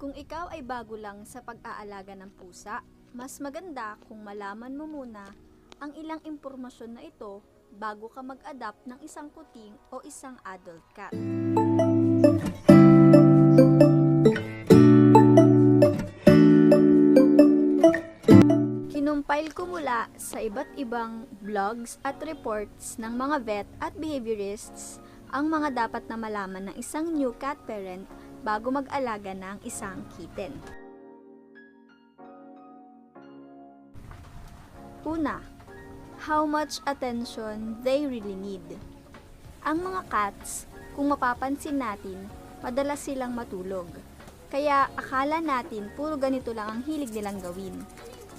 Kung ikaw ay bago lang sa pag-aalaga ng pusa, mas maganda kung malaman mo muna ang ilang impormasyon na ito bago ka mag-adapt ng isang kuting o isang adult cat. Kinumpile ko mula sa iba't ibang blogs at reports ng mga vet at behaviorists ang mga dapat na malaman ng isang new cat parent bago mag-alaga ng isang kitten. Una, how much attention they really need. Ang mga cats, kung mapapansin natin, madalas silang matulog. Kaya akala natin puro ganito lang ang hilig nilang gawin.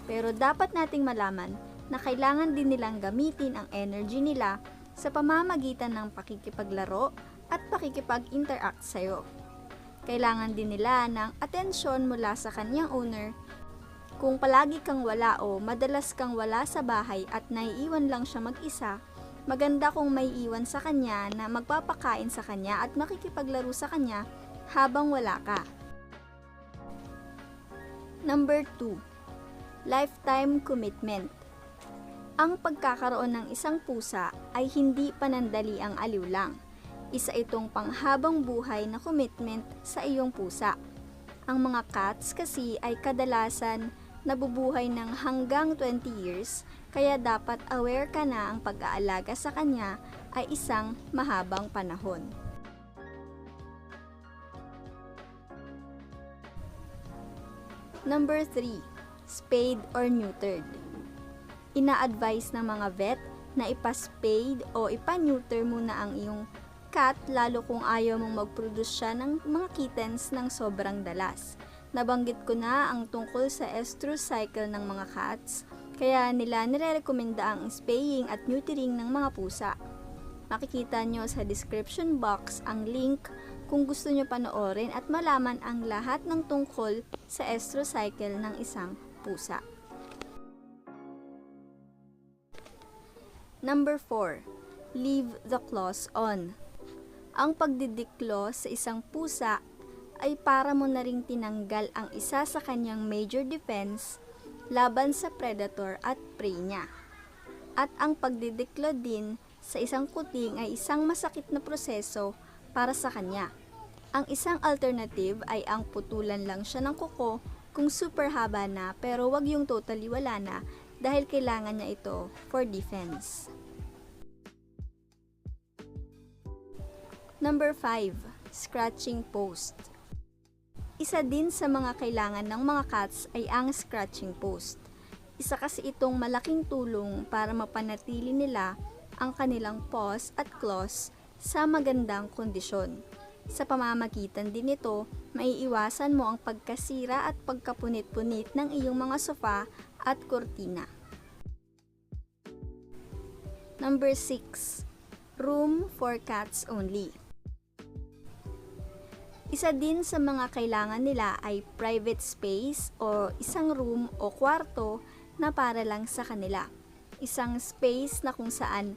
Pero dapat nating malaman na kailangan din nilang gamitin ang energy nila sa pamamagitan ng pakikipaglaro at pakikipag-interact sa'yo. Kailangan din nila ng atensyon mula sa kanyang owner kung palagi kang wala o madalas kang wala sa bahay at naiiwan lang siya mag-isa, maganda kung may iwan sa kanya na magpapakain sa kanya at makikipaglaro sa kanya habang wala ka. Number 2. Lifetime commitment. Ang pagkakaroon ng isang pusa ay hindi panandali ang aliw lang. Isa itong panghabang buhay na commitment sa iyong pusa. Ang mga cats kasi ay kadalasan nabubuhay ng hanggang 20 years, kaya dapat aware ka na ang pag-aalaga sa kanya ay isang mahabang panahon. Number 3. Spayed or neutered. Ina-advise ng mga vet na ipa-spade o ipa-neuter muna ang iyong cat lalo kung ayaw mong mag-produce siya ng mga kittens ng sobrang dalas. Nabanggit ko na ang tungkol sa estrus cycle ng mga cats, kaya nila nire-recommenda ang spaying at neutering ng mga pusa. Makikita nyo sa description box ang link kung gusto nyo panoorin at malaman ang lahat ng tungkol sa estrus cycle ng isang pusa. Number 4. Leave the claws on. Ang pagdidiklo sa isang pusa ay para mo na ring tinanggal ang isa sa kanyang major defense laban sa predator at prey niya. At ang pagdidiklo din sa isang kuting ay isang masakit na proseso para sa kanya. Ang isang alternative ay ang putulan lang siya ng kuko kung super haba na pero wag yung totally wala na dahil kailangan niya ito for defense. Number 5. Scratching post. Isa din sa mga kailangan ng mga cats ay ang scratching post. Isa kasi itong malaking tulong para mapanatili nila ang kanilang paws at claws sa magandang kondisyon. Sa pamamagitan din nito, maiiwasan mo ang pagkasira at pagkapunit-punit ng iyong mga sofa at kurtina. Number 6. Room for cats only. Isa din sa mga kailangan nila ay private space o isang room o kwarto na para lang sa kanila. Isang space na kung saan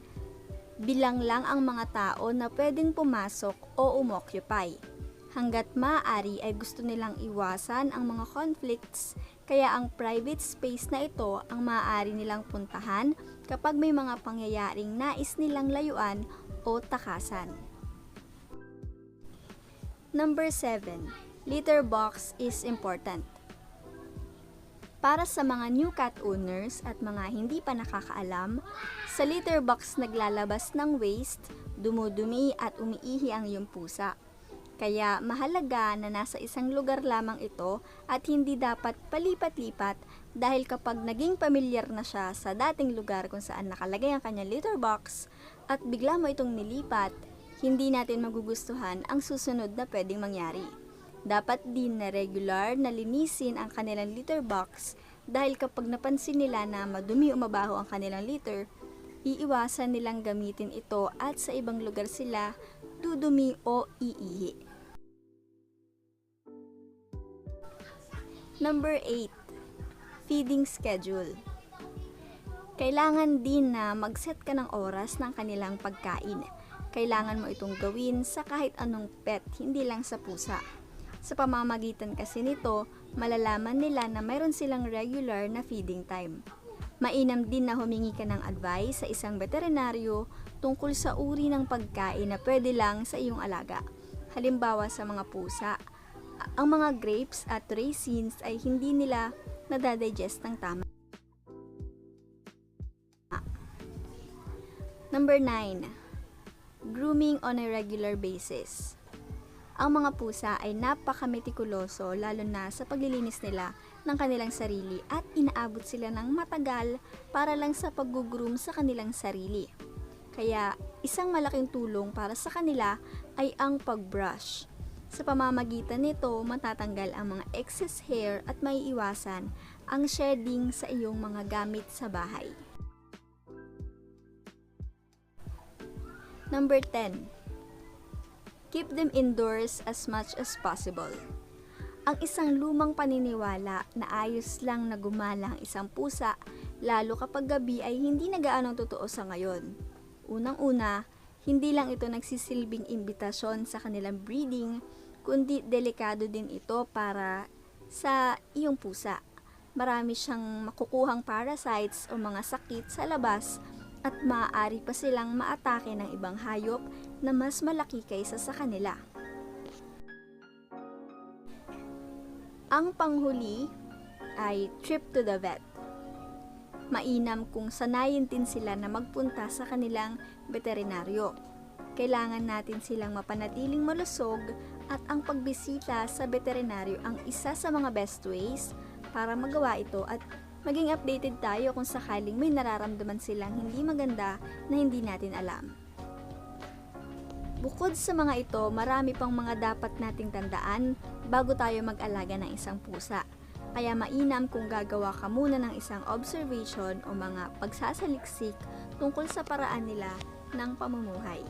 bilang lang ang mga tao na pwedeng pumasok o umoccupy. Hanggat maaari ay gusto nilang iwasan ang mga conflicts, kaya ang private space na ito ang maaari nilang puntahan kapag may mga pangyayaring nais nilang layuan o takasan. Number 7. Litter box is important. Para sa mga new cat owners at mga hindi pa nakakaalam, sa litter box naglalabas ng waste, dumudumi at umiihi ang iyong pusa. Kaya mahalaga na nasa isang lugar lamang ito at hindi dapat palipat-lipat dahil kapag naging pamilyar na siya sa dating lugar kung saan nakalagay ang kanyang litter box at bigla mo itong nilipat, hindi natin magugustuhan ang susunod na pwedeng mangyari. Dapat din na regular na linisin ang kanilang litter box dahil kapag napansin nila na madumi o mabaho ang kanilang litter, iiwasan nilang gamitin ito at sa ibang lugar sila dudumi o iihi. Number 8. Feeding schedule. Kailangan din na mag-set ka ng oras ng kanilang pagkain. Kailangan mo itong gawin sa kahit anong pet, hindi lang sa pusa. Sa pamamagitan kasi nito, malalaman nila na mayroon silang regular na feeding time. Mainam din na humingi ka ng advice sa isang veterinaryo tungkol sa uri ng pagkain na pwede lang sa iyong alaga. Halimbawa sa mga pusa, ang mga grapes at raisins ay hindi nila nadadigest ng tama. Number 9. Grooming on a regular basis. Ang mga pusa ay napakametikuloso lalo na sa paglilinis nila ng kanilang sarili at inaabot sila ng matagal para lang sa pag-groom sa kanilang sarili. Kaya isang malaking tulong para sa kanila ay ang pag-brush. Sa pamamagitan nito, matatanggal ang mga excess hair at may iwasan ang shedding sa iyong mga gamit sa bahay. Number 10. Keep them indoors as much as possible. Ang isang lumang paniniwala na ayos lang na gumala ang isang pusa, lalo kapag gabi ay hindi na gaanong totoo sa ngayon. Unang-una, hindi lang ito nagsisilbing imbitasyon sa kanilang breeding, kundi delikado din ito para sa iyong pusa. Marami siyang makukuhang parasites o mga sakit sa labas at maaari pa silang maatake ng ibang hayop na mas malaki kaysa sa kanila. Ang panghuli ay trip to the vet. Mainam kung sanayin din sila na magpunta sa kanilang veterinaryo. Kailangan natin silang mapanatiling malusog at ang pagbisita sa veterinaryo ang isa sa mga best ways para magawa ito at maging updated tayo kung sakaling may nararamdaman silang hindi maganda na hindi natin alam. Bukod sa mga ito, marami pang mga dapat nating tandaan bago tayo mag-alaga ng isang pusa. Kaya mainam kung gagawa ka muna ng isang observation o mga pagsasaliksik tungkol sa paraan nila ng pamumuhay.